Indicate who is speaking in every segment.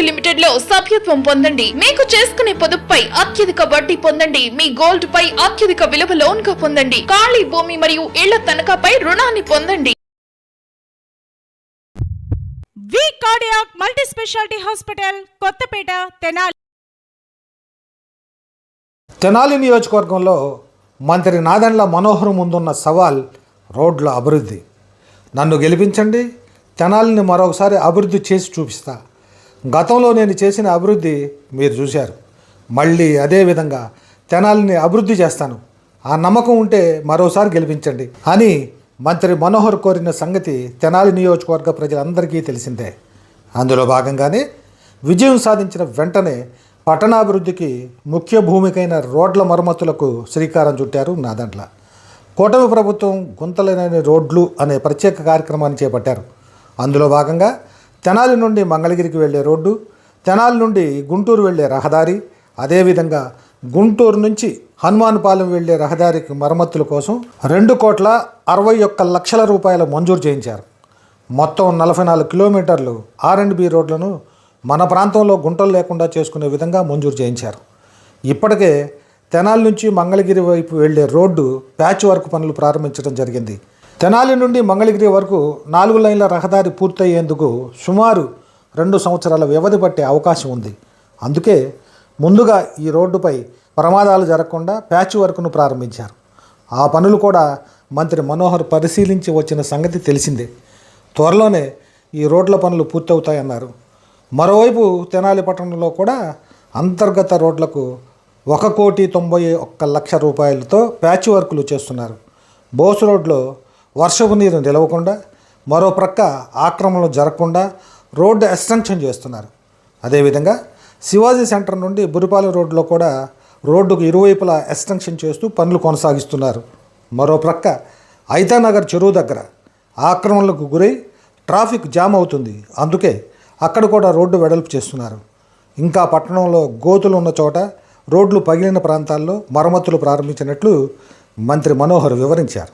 Speaker 1: Private లిమిటెడ్లో సభ్యత్వం పొందండి. మీకు చేసుకునే పొదుపుపై అత్యధిక వడ్డీ పొందండి. మీ గోల్డ్ పై అత్యధిక విలువ లోన్గా పొందండి. ఖాళీ భూమి మరియు ఇళ్ళ తనఖాపై రుణాన్ని పొందండి.
Speaker 2: V cardiac multi speciality hospital Kothapeta Tenali.
Speaker 3: Tenali నియోజకవర్గంలో మంత్రి నాదెండ్ల మనోహర్ ముందున్న సవాల్ రోడ్ల అభివృద్ధి. నన్ను గెలిపించండి తెనాలిని మరొకసారి అభివృద్ధి చేసి చూపిస్తా. గతంలో నేను చేసిన అభివృద్ధి మీరు చూశారు. మళ్ళీ అదే విధంగా తెనాలిని అభివృద్ధి చేస్తాను. ఆ నమ్మకం ఉంటే మరోసారి గెలిపించండి అని మంత్రి మనోహర్ కోరిన సంగతి తెనాలి నియోజకవర్గ ప్రజలందరికీ తెలిసిందే. అందులో భాగంగానే విజయం సాధించిన వెంటనే పట్టణాభివృద్ధికి ముఖ్య భూమికైన రోడ్ల మరమ్మతులకు శ్రీకారం చుట్టారు నాదంట్ల కూటమి ప్రభుత్వం గుంతలేని రోడ్లు అనే ప్రత్యేక కార్యక్రమాన్ని చేపట్టారు. అందులో భాగంగా తెనాలి నుండి మంగళగిరికి వెళ్ళే రోడ్డు తెనాలి నుండి గుంటూరు వెళ్ళే రహదారి అదేవిధంగా గుంటూరు నుంచి హనుమాన్పాలెం వెళ్ళే రహదారికి మరమ్మతుల కోసం రెండు కోట్ల అరవై ఒక్క లక్షల రూపాయల మంజూరు చేయించారు. మొత్తం నలభై నాలుగు కిలోమీటర్లు ఆర్ అండ్ బి రోడ్లను మన ప్రాంతంలో గుంటలు లేకుండా చేసుకునే విధంగా మంజూరు చేయించారు. ఇప్పటికే తెనాల నుంచి మంగళగిరి వైపు వెళ్ళే రోడ్డు ప్యాచ్ వర్క్ పనులు ప్రారంభించడం జరిగింది. తెనాలి నుండి మంగళగిరి వరకు నాలుగు లైన్ల రహదారి పూర్తయ్యేందుకు సుమారు రెండు సంవత్సరాల వ్యవధి పట్టే అవకాశం ఉంది. అందుకే ముందుగా ఈ రోడ్డుపై ప్రమాదాలు జరగకుండా ప్యాచ్ వర్క్ను ప్రారంభించారు. ఆ పనులు కూడా మంత్రి మనోహర్ పరిశీలించి వచ్చిన సంగతి తెలిసిందే. త్వరలోనే ఈ రోడ్ల పనులు పూర్తవుతాయన్నారు. మరోవైపు తెనాలి పట్టణంలో కూడా అంతర్గత రోడ్లకు ఒక కోటి తొంభై ఒక్క లక్ష రూపాయలతో ప్యాచ్ వర్కులు చేస్తున్నారు. బోస్ రోడ్లో వర్షపు నీరు నిలవకుండా మరో ప్రక్క ఆక్రమణలు జరగకుండా రోడ్డు ఎక్స్టెన్షన్ చేస్తున్నారు. అదేవిధంగా శివాజీ సెంటర్ నుండి బురిపాలెం రోడ్లో కూడా రోడ్డుకు ఇరువైపులా ఎక్స్టెన్షన్ చేస్తూ పనులు కొనసాగిస్తున్నారు. మరో ప్రక్క ఐతానగర్ చెరువు దగ్గర ఆక్రమణలకు గురై ట్రాఫిక్ జామ్ అవుతుంది. అందుకే అక్కడ కూడా రోడ్డు వెడల్పు చేస్తున్నారు. ఇంకా పట్టణంలో గోతులు ఉన్న చోట రోడ్లు పగిలిన ప్రాంతాల్లో మరమ్మతులు ప్రారంభించినట్లు మంత్రి మనోహర్ వివరించారు.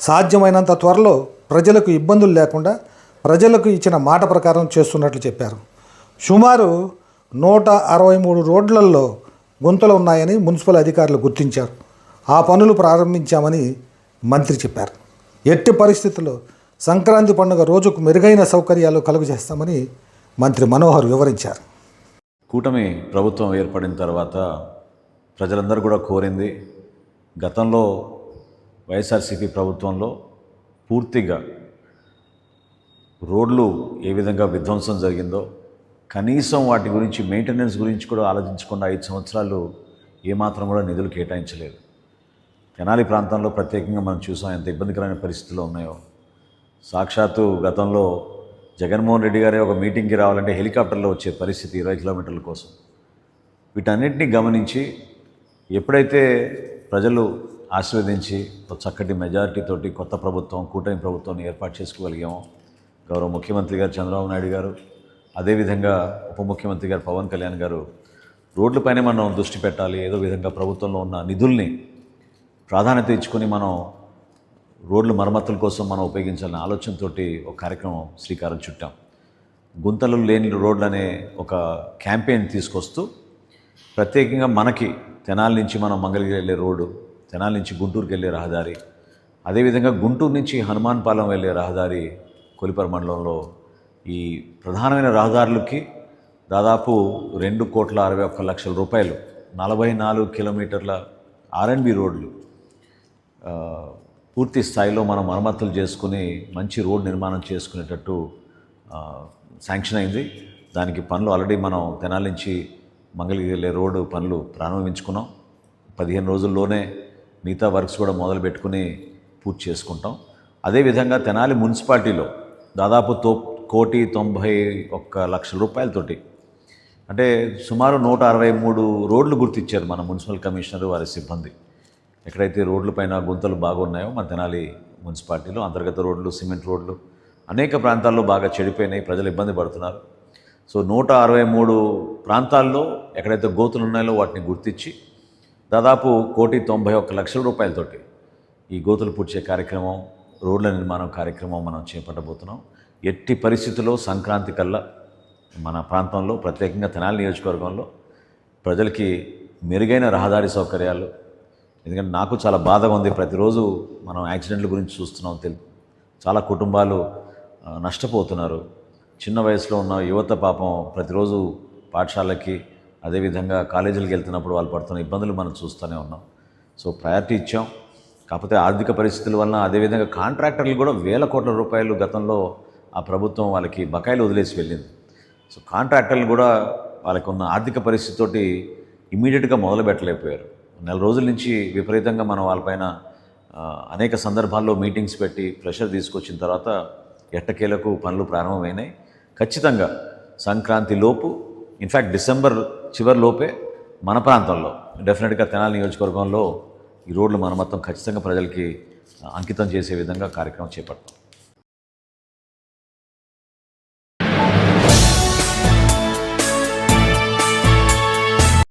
Speaker 3: సాధ్యమైనంత త్వరలో ప్రజలకు ఇబ్బందులు లేకుండా ప్రజలకు ఇచ్చిన మాట ప్రకారం చేస్తున్నట్లు చెప్పారు. సుమారు నూట అరవై మూడు రోడ్లలో గుంతలు ఉన్నాయని మున్సిపల్ అధికారులు గుర్తించారు. ఆ పనులు ప్రారంభించామని మంత్రి చెప్పారు. ఎట్టి పరిస్థితుల్లో సంక్రాంతి పండుగ రోజుకు మెరుగైన సౌకర్యాలు కలుగజేస్తామని మంత్రి మనోహర్ వివరించారు.
Speaker 4: కూటమి ప్రభుత్వం ఏర్పడిన తర్వాత ప్రజలందరూ కూడా కోరింది గతంలో వైఎస్ఆర్సీపీ ప్రభుత్వంలో పూర్తిగా రోడ్లు ఏ విధంగా విధ్వంసం జరిగిందో కనీసం వాటి గురించి మెయింటెనెన్స్ గురించి కూడా ఆలోచించకుండా ఐదు సంవత్సరాలు ఏమాత్రం కూడా నిధులు కేటాయించలేదు. తెనాలి ప్రాంతంలో ప్రత్యేకంగా మనం చూసాం ఎంత ఇబ్బందికరమైన పరిస్థితులు ఉన్నాయో. సాక్షాత్తు గతంలో జగన్మోహన్ రెడ్డి గారే ఒక మీటింగ్కి రావాలంటే హెలికాప్టర్లో వచ్చే పరిస్థితి ఇరవై కిలోమీటర్ల కోసం. వీటన్నిటిని గమనించి ఎప్పుడైతే ప్రజలు ఆశీర్వదించి ఒక చక్కటి మెజారిటీతోటి కొత్త ప్రభుత్వం కూటమి ప్రభుత్వాన్ని ఏర్పాటు చేసుకోగలిగాము. గౌరవ ముఖ్యమంత్రి గారు చంద్రబాబు నాయుడు గారు అదేవిధంగా ఉప ముఖ్యమంత్రి గారు పవన్ కళ్యాణ్ గారు రోడ్లపైనే మనం దృష్టి పెట్టాలి. ఏదో విధంగా ప్రభుత్వంలో ఉన్న నిధుల్ని ప్రాధాన్యత ఇచ్చుకొని మనం రోడ్ల మరమ్మతుల కోసం మనం ఉపయోగించాలనే ఆలోచనతోటి ఒక కార్యక్రమం శ్రీకారం చుట్టాం. గుంతలు లేని రోడ్లు అనే ఒక క్యాంపెయిన్ తీసుకొస్తూ ప్రత్యేకంగా మనకి తెనాల నుంచి మనం మంగళగిరి వెళ్ళే రోడ్డు తెనాలి నుంచి గుంటూరుకి వెళ్ళే రహదారి అదేవిధంగా గుంటూరు నుంచి హనుమాన్పాలెం వెళ్ళే రహదారి కొలిపర మండలంలో ఈ ప్రధానమైన రహదారులకి దాదాపు రెండు కోట్ల అరవై ఒక్క లక్షల రూపాయలు నలభై నాలుగు కిలోమీటర్ల ఆర్ఎన్బి రోడ్లు పూర్తి స్థాయిలో మనం మరమ్మతులు చేసుకుని మంచి రోడ్ నిర్మాణం చేసుకునేటట్టు శాంక్షన్ అయింది. దానికి పనులు ఆల్రెడీ మనం తెనాలి నుంచి మంగళగిరి వెళ్ళే రోడ్డు పనులు ప్రారంభించుకున్నాం. పదిహేను రోజుల్లోనే మిగతా వర్క్స్ కూడా మొదలు పెట్టుకుని పూర్తి చేసుకుంటాం. అదేవిధంగా తెనాలి మున్సిపాలిటీలో దాదాపు తో కోటి తొంభై ఒక్క లక్షల రూపాయలతోటి అంటే సుమారు నూట అరవై మూడు రోడ్లు గుర్తించారు మన మున్సిపల్ కమిషనర్ వారి సిబ్బంది. ఎక్కడైతే రోడ్ల పైన గుంతలు బాగున్నాయో మన తెనాలి మున్సిపాలిటీలో అంతర్గత రోడ్లు సిమెంట్ రోడ్లు అనేక ప్రాంతాల్లో బాగా చెడిపోయినాయి ప్రజలు ఇబ్బంది పడుతున్నారు. సో నూట అరవై మూడు ప్రాంతాల్లో ఎక్కడైతే గోతులు ఉన్నాయో వాటిని గుర్తించి దాదాపు కోటి తొంభై ఒక్క లక్షల రూపాయలతోటి ఈ గోతులు పూడ్చే కార్యక్రమం రోడ్ల నిర్మాణం కార్యక్రమం మనం చేపట్టబోతున్నాం. ఎట్టి పరిస్థితుల్లో సంక్రాంతి కల్లా మన ప్రాంతంలో ప్రత్యేకంగా తెనాలి నియోజకవర్గంలో ప్రజలకి మెరుగైన రహదారి సౌకర్యాలు ఎందుకంటే నాకు చాలా బాధగా ఉంది. ప్రతిరోజు మనం యాక్సిడెంట్ల గురించి చూస్తున్నాం. తెలు చాలా కుటుంబాలు నష్టపోతున్నారు. చిన్న వయసులో ఉన్న యువత పాపం ప్రతిరోజు పాఠశాలకి అదేవిధంగా కాలేజీలకు వెళ్తున్నప్పుడు వాళ్ళు పడుతున్న ఇబ్బందులు మనం చూస్తూనే ఉన్నాం. సో ప్రయారిటీ ఇచ్చాం. కాకపోతే ఆర్థిక పరిస్థితుల వలన అదేవిధంగా కాంట్రాక్టర్లు కూడా వేల కోట్ల రూపాయలు గతంలో ఆ ప్రభుత్వం వాళ్ళకి బకాయిలు వదిలేసి వెళ్ళింది. సో కాంట్రాక్టర్లు కూడా వాళ్ళకి ఉన్న ఆర్థిక పరిస్థితితోటి ఇమీడియట్గా మొదలు పెట్టలేకపోయారు నెల రోజుల నుంచి విపరీతంగా మనం వాళ్ళపైన అనేక సందర్భాల్లో మీటింగ్స్ పెట్టి ప్రెషర్ తీసుకొచ్చిన తర్వాత ఎట్టకేలకు పనులు ప్రారంభమైనాయి. ఖచ్చితంగా సంక్రాంతి లోపు ఇన్ఫ్యాక్ట్ డిసెంబర్ చివరిలోపే మన ప్రాంతంలో డెఫినెట్గా తెనాలి నియోజకవర్గంలో ఈ రోడ్లు మన మొత్తం ఖచ్చితంగా ప్రజలకి అంకితం చేసే విధంగా కార్యక్రమం చేపడతాం.